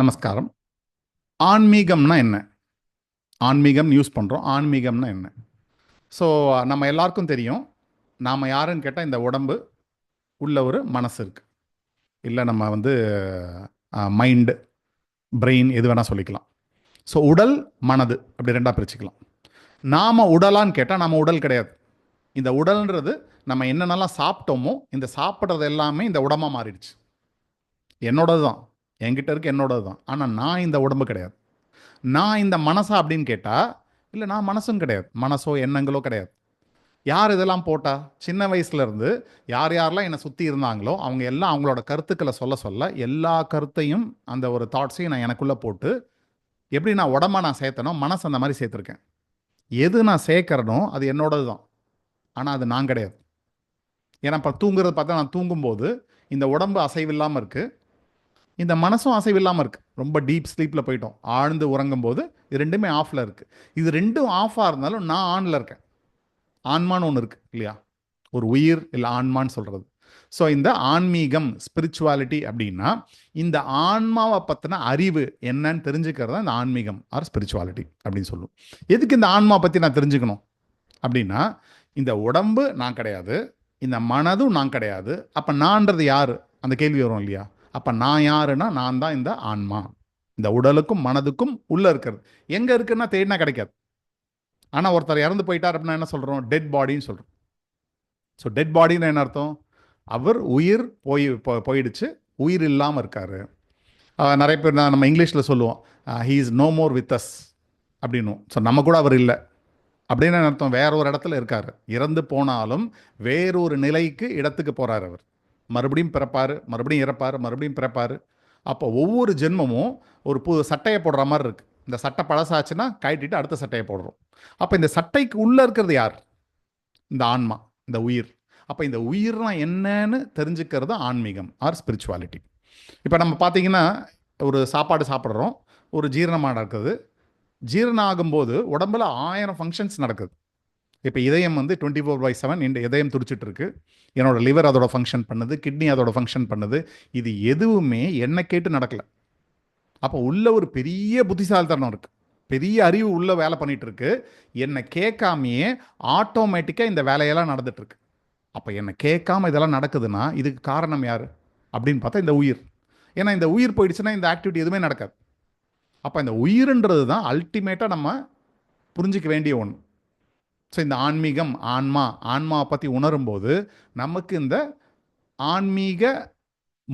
நமஸ்காரம். ஆன்மீகம்னா என்ன? ஆன்மீகம் யூஸ் பண்ணுறோம் ஆன்மீகம்னா என்ன? ஸோ நம்ம எல்லாருக்கும் தெரியும். நாம் யாருன்னு கேட்டால் இந்த உடம்பு உள்ள ஒரு மனசு இருக்குது இல்லை நம்ம வந்து மைண்டு பிரெயின் எது வேணால் சொல்லிக்கலாம். ஸோ உடல் மனது அப்படி ரெண்டாக பிரிச்சுக்கலாம். நாம் உடலான்னு கேட்டால் நம்ம உடல் கிடையாது. இந்த உடல்ன்றது நம்ம என்னென்னலாம் சாப்பிட்டோமோ இந்த சாப்பிட்றது எல்லாமே இந்த உடம்பாக மாறிடுச்சு. என்னோடது தான் என்கிட்ட இருக்கு என்னோடது தான் ஆனால் நான் இந்த உடம்பு கிடையாது. நான் இந்த மனசா அப்படின்னு கேட்டால் இல்லை நான் மனசும் கிடையாது. மனசோ எண்ணங்களோ கிடையாது. யார் இதெல்லாம் போட்டா? சின்ன வயசுலேருந்து யார் யாரெல்லாம் என்னை சுற்றி இருந்தாங்களோ அவங்க எல்லாம் அவங்களோட கருத்துக்களை சொல்ல சொல்ல எல்லா கருத்தையும் அந்த ஒரு தாட்ஸையும் நான் எனக்குள்ளே போட்டு எப்படி நான் உடம்பை நான் சேர்த்தனோ மனசு அந்த மாதிரி சேர்த்துருக்கேன். எது நான் சேர்க்கறனோ அது என்னோடது தான் ஆனால் அது நான் கிடையாது. ஏன்னா இப்போ தூங்குறது பார்த்தா நான் தூங்கும்போது இந்த உடம்பு அசைவில்லாமல் இருக்குது இந்த மனசும் அசைவில்லாமல் இருக்குது ரொம்ப டீப் ஸ்லீப்பில் போயிட்டோம். ஆழ்ந்து உறங்கும் போது இது ரெண்டுமே ஆஃபில் இருக்குது இது ரெண்டும் ஆஃபாக இருந்தாலும் நான் ஆனில் இருக்கேன். ஆன்மான்னு ஒன்று இருக்குது இல்லையா? ஒரு உயிர் இல்லை ஆன்மான்னு சொல்கிறது ஸோ இந்த ஆன்மீகம் ஸ்பிரிச்சுவாலிட்டி அப்படின்னா இந்த ஆன்மாவை பற்றின அறிவு என்னன்னு தெரிஞ்சுக்கிறது தான் இந்த ஆன்மீகம் ஆர் ஸ்பிரிச்சுவாலிட்டி அப்படின்னு சொல்லும். எதுக்கு இந்த ஆன்மா பற்றி நான் தெரிஞ்சுக்கணும்? அப்படின்னா இந்த உடம்பு நான் கிடையாது இந்த மனதும் நான் கிடையாது அப்போ நான்றது யார்? அந்த கேள்வி வரும் இல்லையா? அப்போ நான் யாருன்னா நான் தான் இந்த ஆன்மா. இந்த உடலுக்கும் மனதுக்கும் உள்ளே இருக்கிறது. எங்கே இருக்குன்னா தேடினா கிடைக்காது. ஆனால் ஒருத்தர் இறந்து போயிட்டார் அப்படின்னா என்ன சொல்கிறோம் டெட் பாடின்னு சொல்கிறோம் ஸோ டெட் பாடின்னு என்ன அர்த்தம்? அவர் உயிர் போய் போயிடுச்சு. உயிர் இல்லாமல் இருக்கார். நிறைய பேர் நான் நம்ம இங்கிலீஷில் சொல்லுவோம். He is no more with us அப்படின்னும் ஸோ நம்ம கூட அவர் இல்லை. அப்படின்னு என்ன அர்த்தம்? வேற ஒரு இடத்துல இருக்கார். இறந்து போனாலும் வேறொரு நிலைக்கு இடத்துக்கு போகிறார் அவர். மறுபடியும் பிறப்பார் மறுபடியும் இறப்பார் மறுபடியும் பிறப்பாரு. அப்போ ஒவ்வொரு ஜென்மமும் ஒரு புது சட்டையை போடுற மாதிரி இருக்குது இந்த சட்டை பழசாச்சுன்னா கழட்டிட்டு அடுத்த சட்டையை போடுறோம். அப்போ இந்த சட்டைக்கு உள்ளே இருக்கிறது யார்? இந்த ஆன்மா இந்த உயிர். அப்போ இந்த உயிர்னா என்னன்னு தெரிஞ்சுக்கிறது ஆன்மீகம் ஆர் ஸ்பிரிச்சுவாலிட்டி. இப்போ நம்ம பார்த்தீங்கன்னா ஒரு சாப்பாடு சாப்பிட்றோம் ஒரு ஜீரணமாக நடக்குது ஜீரணம் ஆகும்போது உடம்புல ஆயிரம் ஃபங்க்ஷன்ஸ் நடக்குது. இப்போ இதயம் வந்து டுவெண்ட்டி ஃபோர் பை செவன் இந்த இதயம் துடிச்சிட்டு இருக்கு என்னோட லிவர் அதோட ஃபங்க்ஷன் பண்ணுது கிட்னி அதோட ஃபங்க்ஷன் பண்ணுது. இது எதுவுமே என்னை கேட்டு நடக்கலை. அப்போ உள்ள ஒரு பெரிய புத்திசாலித்தனம் இருக்கு. பெரிய அறிவு உள்ள வேலை பண்ணிட்டு இருக்கு என்னை கேட்காமையே ஆட்டோமேட்டிக்காக இந்த வேலையெல்லாம் நடந்துட்டு இருக்கு அப்போ என்னை கேட்காம இதெல்லாம் நடக்குதுன்னா இதுக்கு காரணம் யார்? அப்படின்னு பார்த்தா இந்த உயிர். ஏன்னா இந்த உயிர் போயிடுச்சுன்னா இந்த ஆக்டிவிட்டி எதுவுமே நடக்காது. அப்போ இந்த உயிர்ன்றது தான் அல்டிமேட்டாக நம்ம புரிஞ்சிக்க வேண்டிய ஒன்று ஸோ இந்த ஆன்மீகம் ஆன்மா ஆன்மாவை பற்றி உணரும்போது நமக்கு இந்த ஆன்மீக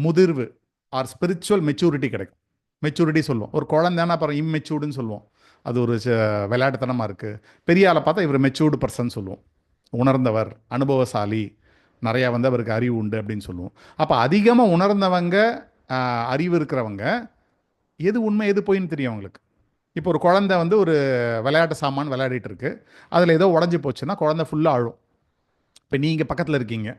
முதிர்வு ஆர் ஸ்பிரிச்சுவல் மெச்சூரிட்டி கிடைக்கும். மெச்சூரிட்டி சொல்லுவோம். ஒரு குழந்தைன்னா அப்புறம் இம்மெச்சூர்டுன்னு சொல்லுவோம். அது ஒரு ச- விளையாட்டுத்தனமாக இருக்குது பெரிய ஆளை பார்த்தா இவர் மெச்சூர்டு பர்சன் சொல்லுவோம். உணர்ந்தவர் அனுபவசாலி நிறையா வந்து அவருக்கு அறிவு உண்டு அப்படின்னு சொல்லுவோம். அப்போ அதிகமாக உணர்ந்தவங்க அறிவு இருக்கிறவங்க எது உண்மை எது போயின்னு தெரியும் அவங்களுக்கு. இப்போ ஒரு குழந்தை வந்து ஒரு விளையாட்டு சாமான் விளையாடிட்டு இருக்கு அதில் ஏதோ உடஞ்சி போச்சுன்னா குழந்தை ஃபுல்லாக ஆழும். இப்போ நீங்கள் பக்கத்தில் இருக்கீங்க.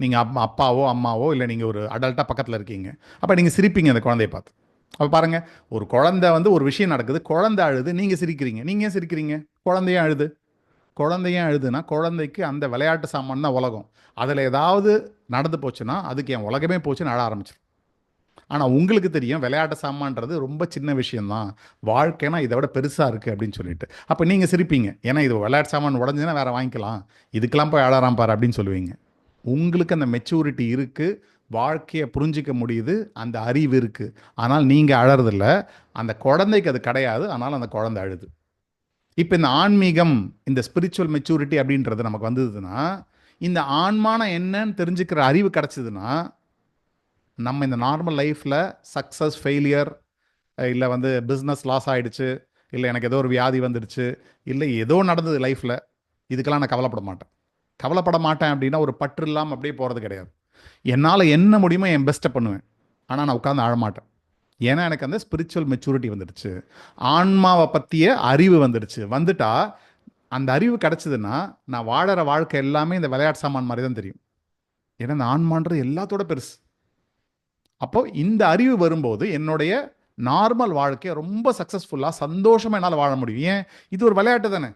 நீங்கள் அம்மா அப்பாவோ அம்மாவோ இல்லை நீங்கள் ஒரு அடல்ட்டாக பக்கத்தில் இருக்கீங்க. அப்போ நீங்கள் சிரிப்பீங்க அந்த குழந்தைய பார்த்து. அப்போ பாருங்கள் ஒரு குழந்தை வந்து ஒரு விஷயம் நடக்குது. குழந்தை அழுது நீங்கள் சிரிக்கிறீங்க. நீங்கள் ஏன் சிரிக்கிறீங்க? குழந்தையும் அழுது. குழந்தையும் அழுதுன்னா குழந்தைக்கு அந்த விளையாட்டு சாமான் தான் உலகம். அதில் ஏதாவது நடந்து போச்சுன்னா அதுக்கு என் உலகமே போச்சுன்னு அழ ஆரம்பிச்சிடும் ஆனால் உங்களுக்கு தெரியும் விளையாட்டு சாமான்றது ரொம்ப சின்ன விஷயம்தான். வாழ்க்கைனா இதை விட பெருசாக இருக்குது அப்படின்னு சொல்லிட்டு. அப்போ நீங்கள் சிரிப்பீங்க. ஏன்னா இது விளையாட்டு சாமான் உடஞ்சுன்னா வேறு வாங்கிக்கலாம். இதுக்கெல்லாம் போய் அழறாம் பாரு அப்படின்னு சொல்லுவீங்க. உங்களுக்கு அந்த மெச்சூரிட்டி இருக்குது வாழ்க்கையை புரிஞ்சிக்க முடியுது. அந்த அறிவு இருக்குது ஆனால் நீங்கள் அழறதில்ல. அந்த குழந்தைக்கு அது கிடையாது. ஆனால் அந்த குழந்தை அழுது. இப்போ இந்த ஆன்மீகம் இந்த ஸ்பிரிச்சுவல் மெச்சூரிட்டி அப்படின்றது நமக்கு வந்ததுன்னா இந்த ஆன்மான என்னன்னு தெரிஞ்சுக்கிற அறிவு கிடச்சிதுன்னா நம்ம இந்த நார்மல் லைஃப்பில் சக்ஸஸ் ஃபெயிலியர் இல்லை வந்து பிஸ்னஸ் லாஸ் ஆகிடுச்சு இல்லை எனக்கு ஏதோ ஒரு வியாதி வந்துடுச்சு இல்லை ஏதோ நடந்தது லைஃப்பில் இதுக்கெல்லாம் நான் கவலைப்பட மாட்டேன். கவலைப்பட மாட்டேன் அப்படின்னா ஒரு பற்று இல்லாமல் அப்படியே போகிறது கிடையாது. என்னால் என்ன முடியுமோ என் பெஸ்ட்டை பண்ணுவேன். ஆனால் நான் உட்காந்து ஆழமாட்டேன் ஏன்னா எனக்கு அந்த ஸ்பிரிச்சுவல் மெச்சூரிட்டி வந்துடுச்சு. ஆன்மாவை பற்றிய அறிவு வந்துடுச்சு. வந்துட்டா அந்த அறிவு கிடச்சிதுன்னா நான் வாழற வாழ்க்கை எல்லாமே இந்த விளையாட்டு சாமான் மாதிரி தான் தெரியும். ஏன்னா இந்த ஆன்மான்றது எல்லாத்தோட பெருசு. அப்போ இந்த அறிவு வரும்போது என்னுடைய நார்மல் வாழ்க்கையை ரொம்ப சக்ஸஸ்ஃபுல்லாக சந்தோஷமாக என்னால் வாழ முடியும். ஏன்? இது ஒரு விளையாட்டு தானே.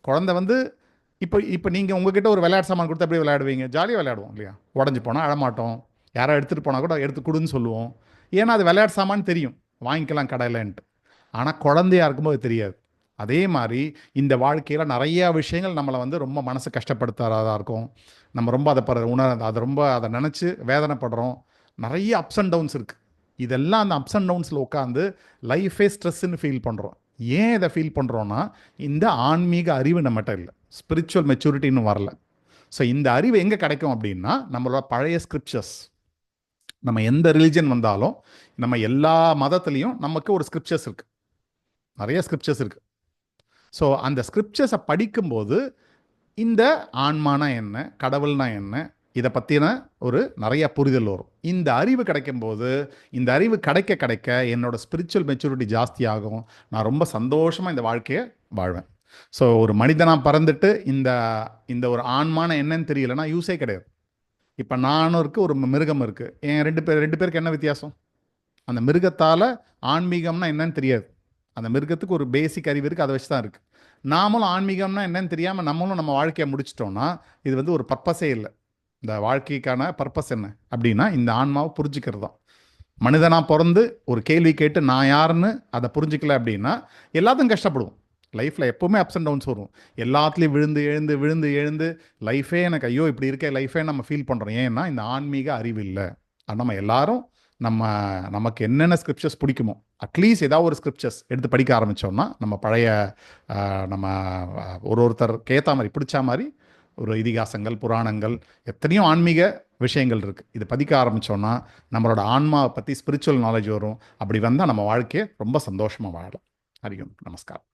குழந்தை வந்து இப்போ இப்போ நீங்கள் உங்ககிட்ட ஒரு விளையாட்டு சாமான் கொடுத்து அப்படியே விளையாடுவீங்க? ஜாலியாக விளையாடுவோம் இல்லையா? உடஞ்சி போனால் அழமாட்டோம். யாரோ எடுத்துகிட்டு போனால் கூட எடுத்து கொடுன்னு சொல்லுவோம். ஏன்னா அது விளையாட்டு சாமான்னு தெரியும். வாங்கிக்கலாம் கடையிலன்ட்டு. ஆனால் குழந்தையா இருக்கும்போது தெரியாது. அதே மாதிரி இந்த வாழ்க்கையில் நிறையா விஷயங்கள் நம்மளை வந்து ரொம்ப மனசு கஷ்டப்படுத்துறதாக இருக்கும். நம்ம ரொம்ப அதை ப உணர அதை ரொம்ப அதை நினச்சி வேதனைப்படுறோம். நிறைய அப்ஸ் அண்ட் டவுன்ஸ் இருக்குது இதெல்லாம் அந்த அப்ஸ் அண்ட் டவுன்ஸில் உட்காந்து லைஃபே ஸ்ட்ரெஸ்ஸுன்னு ஃபீல் பண்ணுறோம் ஏன் இதை ஃபீல் பண்ணுறோன்னா இந்த ஆன்மீக அறிவு நம்மகிட்ட இல்லை. ஸ்பிரிச்சுவல் மெச்சூரிட்டின்னு வரல. ஸோ இந்த அறிவு எங்கே கிடைக்கும் அப்படின்னா நம்மளோட பழைய ஸ்கிரிப்சர்ஸ் நம்ம எந்த ரிலிஜன் வந்தாலும் நம்ம எல்லா மதத்துலேயும் நமக்கு ஒரு ஸ்கிரிப்சர்ஸ் இருக்குது நிறைய ஸ்கிரிப்சர்ஸ் இருக்குது ஸோ அந்த ஸ்கிரிப்சர்ஸை படிக்கும்போது இந்த ஆன்மானா என்ன கடவுள்னா என்ன இதை பற்றின ஒரு நிறைய புரிதல் வரும். இந்த அறிவு கிடைக்கும்போது இந்த அறிவு கிடைக்க கிடைக்க என்னோட ஸ்பிரிச்சுவல் மெச்சூரிட்டி ஜாஸ்தியாகும். நான் ரொம்ப சந்தோஷமாக இந்த வாழ்க்கையை வாழ்வேன். ஸோ ஒரு மனிதனாக பறந்துட்டு இந்த இந்த ஒரு ஆன்மான என்னன்னு தெரியலனா யூஸே கிடையாது. இப்போ நானும் இருக்குது ஒரு மிருகம் இருக்குது என் ரெண்டு பேர் ரெண்டு பேருக்கு என்ன வித்தியாசம்? அந்த மிருகத்தால் ஆன்மீகம்னா என்னன்னு தெரியாது. அந்த மிருகத்துக்கு ஒரு பேசிக் அறிவு இருக்குது அதை வச்சு தான் இருக்குது நாமளும் ஆன்மீகம்னா என்னன்னு தெரியாமல் நம்மளும் நம்ம வாழ்க்கையை முடிச்சிட்டோம்னா இது வந்து ஒரு பர்பஸே இல்லை. இந்த வாழ்க்கைக்கான பர்பஸ் என்ன? அப்படின்னா இந்த ஆன்மாவை புரிஞ்சுக்கிறது தான் மனிதனாக பிறந்து ஒரு கேள்வி கேட்டு நான் யாருன்னு அதை புரிஞ்சிக்கல அப்படின்னா எல்லாத்தையும் கஷ்டப்படுவோம். லைஃப்பில் எப்போவுமே அப்ஸ் அண்ட் டவுன்ஸ் வரும். எல்லாத்துலேயும் விழுந்து எழுந்து விழுந்து எழுந்து லைஃபே எனக்கு ஐயோ இப்படி இருக்க லைஃபே நம்ம ஃபீல் பண்ணுறோம் ஏன்னா இந்த ஆன்மீக அறிவு இல்லை. அது நம்ம எல்லாரும் நம்ம நமக்கு என்னென்ன ஸ்கிரிப்சர்ஸ் பிடிக்குமோ அட்லீஸ்ட் ஏதாவது ஒரு ஸ்கிரிப்சர்ஸ் எடுத்து படிக்க ஆரம்பித்தோம்னா நம்ம பழைய நம்ம ஒரு ஒருத்தருக்கு ஏற்ற மாதிரி பிடிச்ச மாதிரி ஒரு இதிகாசங்கள் புராணங்கள் எத்தனையோ ஆன்மீக விஷயங்கள் இருக்குது இது பதிக்க ஆரம்பித்தோன்னா நம்மளோட ஆன்மாவை பற்றி ஸ்பிரிச்சுவல் நாலேஜ் வரும். அப்படி வந்தால் நம்ம வாழ்க்கையை ரொம்ப சந்தோஷமாக வாழலாம். ஹரியும் நமஸ்காரம்.